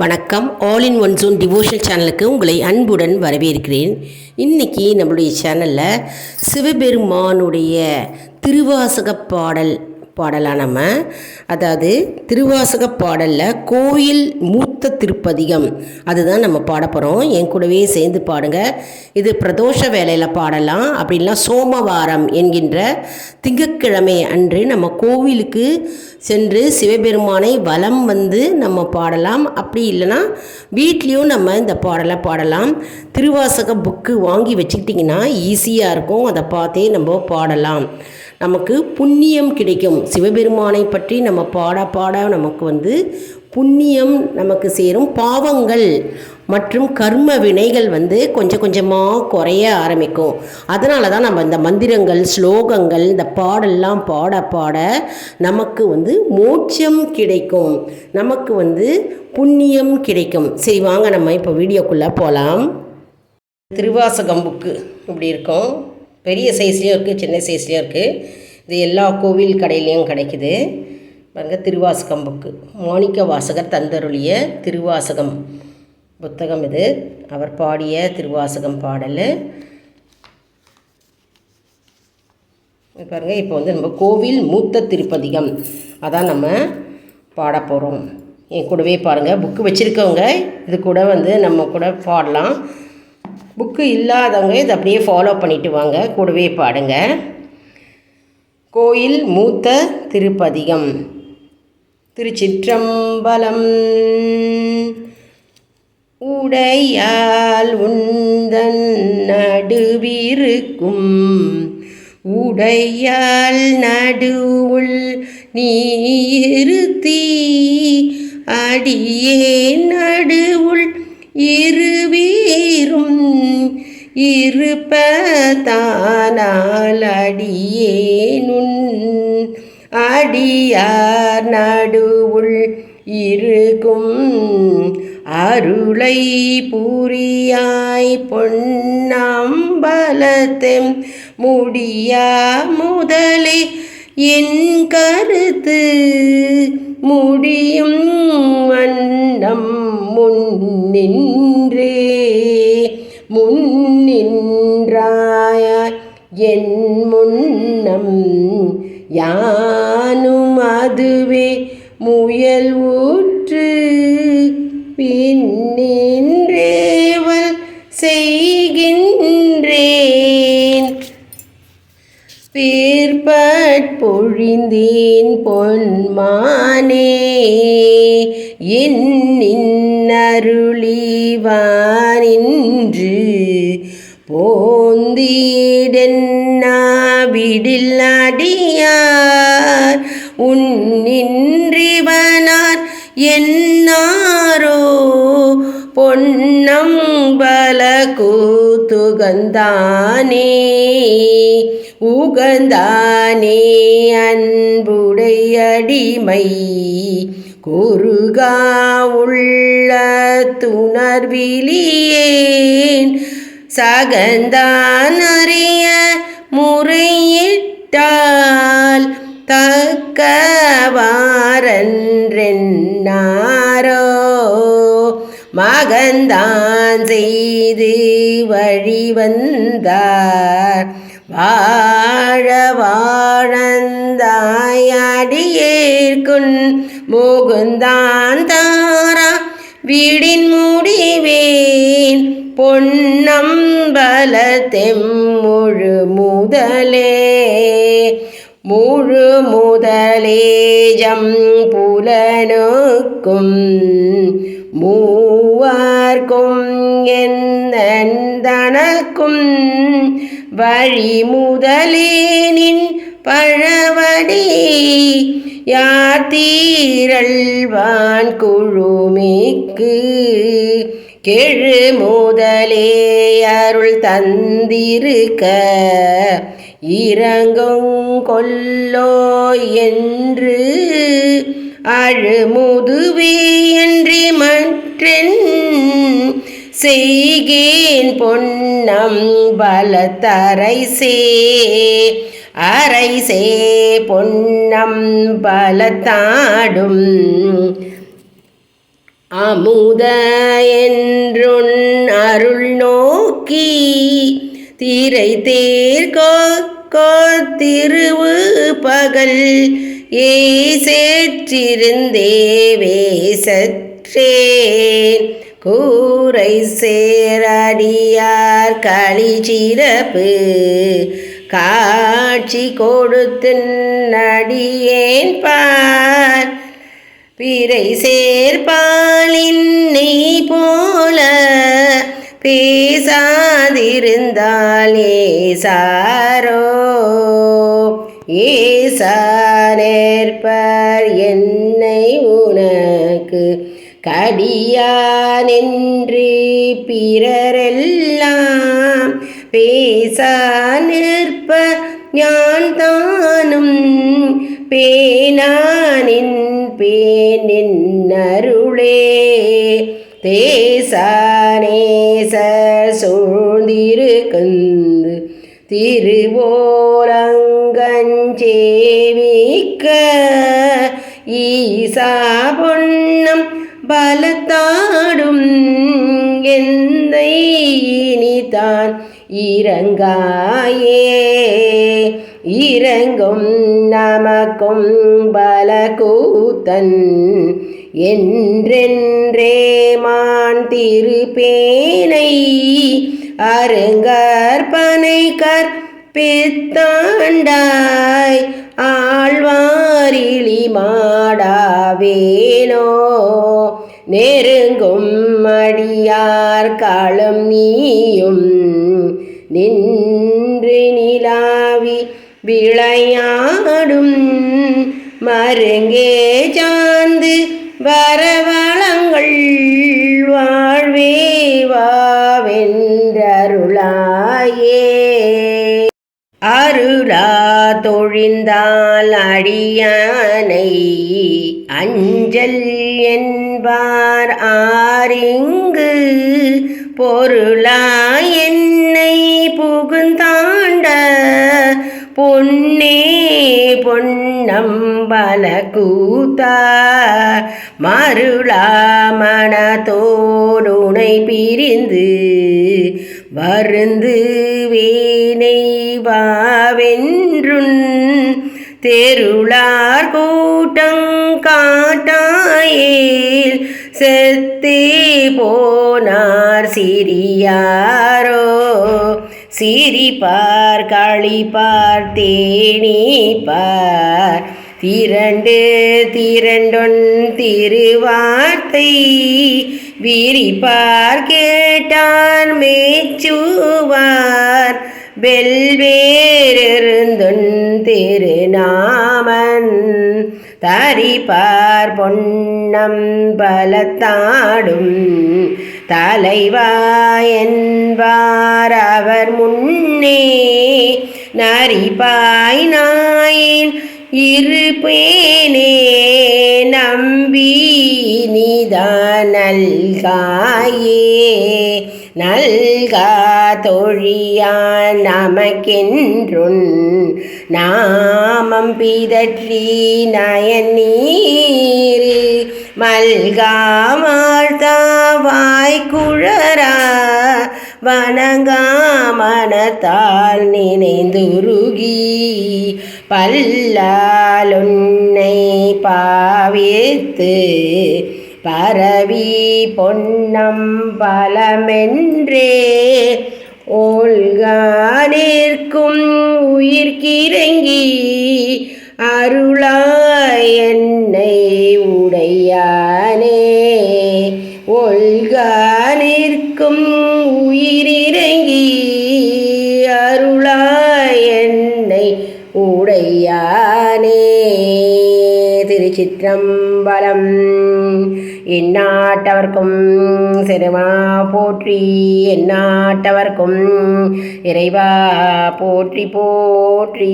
வணக்கம். All in one zone devotional சேனலுக்கு உங்களை அன்புடன் வரவேற்கிறேன். இன்னைக்கு நம்மளுடைய சேனலில் சிவபெருமானுடைய திருவாசக பாடல் பாடலாம் நம்ம? அதாவது திருவாசக பாடலில் கோயில் மூத்த திருப்பதிகம். அதுதான் நம்ம பாட போகிறோம் என் கூடவே சேர்ந்து பாடுங்க. இது பிரதோஷ வேலையில் பாடலாம். அப்படின்லாம் சோமவாரம் என்கின்ற திங்கட்கிழமை அன்று நம்ம கோவிலுக்கு சென்று சிவபெருமானை வலம் வந்து நம்ம பாடலாம். அப்படி இல்லைன்னா வீட்லேயும் நம்ம இந்த பாடலை பாடலாம். திருவாசக புக்கு வாங்கி வச்சுக்கிட்டிங்கன்னா ஈஸியாக இருக்கும். அதை பார்த்தே நம்ம பாடலாம். நமக்கு புண்ணியம் கிடைக்கும். சிவபெருமானை பற்றி நம்ம பாட பாட நமக்கு வந்து புண்ணியம் நமக்கு சேரும். பாவங்கள் மற்றும் கர்ம வினைகள் வந்து கொஞ்சம் கொஞ்சமாக குறைய ஆரம்பிக்கும். அதனால தான் நம்ம இந்த மந்திரங்கள் ஸ்லோகங்கள் இந்த பாடெல்லாம் பாட பாட நமக்கு வந்து மோட்சம் கிடைக்கும். நமக்கு வந்து புண்ணியம் கிடைக்கும். சரி வாங்க நம்ம இப்போ வீடியோக்குள்ளே போகலாம் திருவாசகம் புக்கு இப்படி இருக்கும். பெரிய சைஸ்லேயும் இருக்குது சின்ன சைஸ்லேயும் இருக்குது இது எல்லா கோவில் கடையிலையும் கிடைக்குது. பாருங்க திருவாசகம் புக்கு மாணிக்க வாசகர் தந்தருளிய திருவாசகம் புத்தகம் இது. அவர் பாடிய திருவாசகம் பாடல். பாருங்க இப்போ வந்து நம்ம கோவில் மூத்த திருப்பதிகம். அதான் நம்ம பாட போகிறோம் என் கூடவே பாருங்கள் புக்கு வச்சுருக்கவங்க இது கூட வந்து நம்ம கூட பாடலாம். புக்கு இல்லாதவங்க இதை அப்படியே ஃபாலோ பண்ணிட்டு வாங்க. கூடவே பாடுங்க. கோயில் மூத்த திருப்பதிகம். திருச்சிற்றம்பலம். உடையால் உந்தன் நடுவிருக்கும். உடையால் நடுவுள் நீருத்தி அடியே நடுவுள் இரு இருப்பதானால் அடியேனுன் அடியார் நடுவுள் இருக்கும் அருளை புரியாய் பொன்னம்பலத்தெம் முடியா முதலே என் கருத்து முடியும் வண்ணம் முன்னின்றே. முன்னின்றாய செய்கின்றேன் பேர்பட்பொழிந்தேன் பொன்மானே என்னருளிவானின்று போந்தீடென்னாவிடில் அடியார். உகந்தானே உகந்தானே அன்புடையடிமை. குறுகா உள்ள துணர்விலியேன் சகந்தான் அறிய முறையிட்டால் தக்கவாரன்றென்னாரோ மகந்தான் செய்து வழிவந்தார். வாழ வாழந்தாயடியேற்குன் முகுந்தான் தாரா வீடின் முடிவேன் பொன்னம்பல தெம்முழு முதலே முழு முதலேஜம் புலனுக்கும் மூ மூவார்க்கும் எந்தனக்கும் வழி முதலேனின் பழவடி. யார் தீரல்வான் குழுமிக்கு கெழு முதலே அருள் தந்திருக்க. இறங்கும் கொல்லோ என்று அழுமுதுவே என்று மற்றென் செய்கேன் பொன்னம் பலத்தரைசே அரைசே பொன்னம் பலத்தாடும் அமுத என்றுன் அருள் நோக்கி திரை தேர்கோ திருவு பகல் ஈசேற்றிருந்தேவே சற்றேன். கூரை சேரடியார் களி சிறப்பு காட்சி கொடுத்து நடியேன் பார். பிறை சேர்பாலின் நெய் போல பேசாதிருந்தாலே சாரோ ஈசானேற்பர் என்னை உனக்கு கடியானின்றி பிறரெல்லாம் பேசா நிற்ப ஞான் தானும் பேனானின் பேனின் அருளே. தேசானேச சூழ்ந்திருக்கந்து திருவோரா திருவோரங்கஞ்சேவிக்க ஈசா பொன்னம் பலத்தாடும் எந்தை இனிதான் இறங்காயே. இறங்கும் நமக்கும் பலகூத்தன் என்றென்றே மான் திருப்பேனை அருங்கற்பனை பித்தாண்டாய் ஆழ்வாரிளி மாடாவேனோ? நெருங்கும் மடியார் காலம் நீயும் நின்று நிலாவி விளையாடும். மருங்கே சாந்து வரவளங்கள் வாழ்வே வாவென்றருளாயே. தொழிந்தால் அடியானை அஞ்சல் என்பார். ஆரிங்கு பொருளா என்னை புகுந்தாண்ட பொன்னே பொன்னம்பல கூத்தா. மருளா மனதோடுனை பிரிந்து வருந்து வீணை வாவென் தெருளார் கூட்டங்காட்டாயில் செத்தி போனார் சிறியாரோ. சிரிப்பார் களிப்பார் தேனிப்பார். திரண்டு திரண்டொன் திருவார்த்தை விரிப்பார் கேட்டார் மேச்சுவார் வெல்வேறிருந்துன் திருநாமன். தரிப்பார் பொன்னம் பலத்தாடும் தலைவாயன்பார் அவர் முன்னே. நரிப்பாய் நாயின் இருப்பேனே நம்பி நிதானல்காயே நல்கா தொழியான் நமக்கென்றுன் நாமம் பிதற்றி நயநீர் மல்காமாழ்த்தாவாய் குழரா வணங்காமனத்தால் நினைந்துருகி பல்லாலுன்னை பாவித்து பரவி பொன்னம் பலமென்றே ஓல்கானிற்கும் உயிர்க்கிறங்கி அருளாய் என்னை உடையானே. ஒல்கானிற்கும் உயிரிறங்கி அருளாய் என்னை உடையானே. திருச்சிற்றம்பலம் எந்நாட்டவர்க்கும் சிறுமா போற்றி எந்நாட்டவர்க்கும் இறைவா போற்றி போற்றி.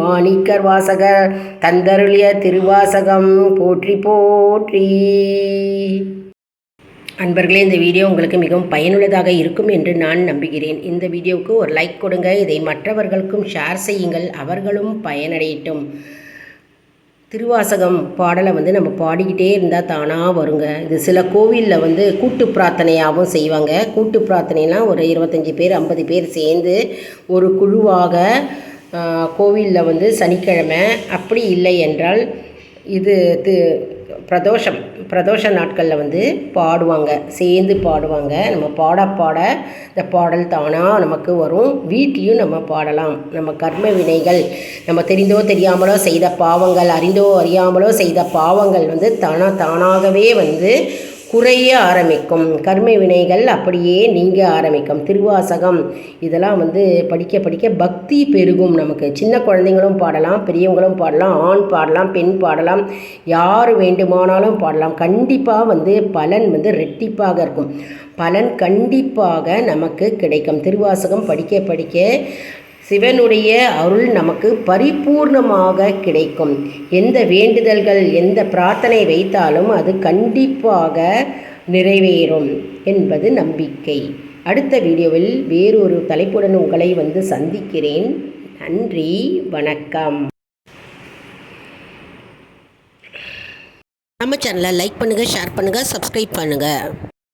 மாணிக்கர் வாசகர் தந்தருளிய திருவாசகம் போற்றி போற்றி. அன்பர்களே இந்த வீடியோ உங்களுக்கு மிகவும் பயனுள்ளதாக இருக்கும் என்று நான் நம்புகிறேன். இந்த வீடியோவுக்கு ஒரு லைக் கொடுங்க. இதை மற்றவர்களுக்கும் ஷேர் செய்யுங்கள். அவர்களும் பயனடையட்டும். திருவாசகம் பாடலை வந்து நம்ம பாடிக்கிட்டே இருந்தால் தானாக வருங்க. இது சில கோவிலில் வந்து கூட்டு பிரார்த்தனையாகவும் செய்வாங்க. கூட்டு பிரார்த்தனைலாம் ஒரு இருபத்தஞ்சி பேர் ஐம்பது பேர் சேர்ந்து ஒரு குழுவாக கோவிலில் வந்து சனிக்கிழமை. அப்படி இல்லை என்றால் இது தி பிரதோஷம் பிரதோஷ நாட்களில் வந்து பாடுவாங்க. சேர்ந்து பாடுவாங்க. நம்ம பாட பாட இந்த பாடல் தானாக நமக்கு வரும். வீட்லேயும் நம்ம பாடலாம். நம்ம கர்ம வினைகள் நம்ம தெரிந்தோ தெரியாமலோ செய்த பாவங்கள் அறிந்தோ அறியாமலோ செய்த பாவங்கள் வந்து தானாக தானாகவே வந்து குறைய ஆரம்பிக்கும். கர்ம வினைகள் அப்படியே நீங்க ஆரம்பிக்கும். திருவாசகம் இதெல்லாம் வந்து படிக்க படிக்க பக்தி பெருகும் நமக்கு. சின்ன குழந்தைங்களும் பாடலாம் பெரியவங்களும் பாடலாம் ஆண் பாடலாம் பெண் பாடலாம் யார் வேண்டுமானாலும் பாடலாம். கண்டிப்பாக வந்து பலன் வந்து ரெட்டிப்பாக இருக்கும். பலன் கண்டிப்பாக நமக்கு கிடைக்கும். திருவாசகம் படிக்க படிக்க சிவனுடைய அருள் நமக்கு பரிபூர்ணமாக கிடைக்கும். எந்த வேண்டுதல்கள் எந்த பிரார்த்தனை வைத்தாலும் அது கண்டிப்பாக நிறைவேறும் என்பது நம்பிக்கை. அடுத்த வீடியோவில் வேறொரு தலைப்புடன் உங்களை வந்து சந்திக்கிறேன். நன்றி வணக்கம். நம்ம சேனலை லைக் பண்ணுங்கள் ஷேர் பண்ணுங்கள் சப்ஸ்கிரைப் பண்ணுங்கள்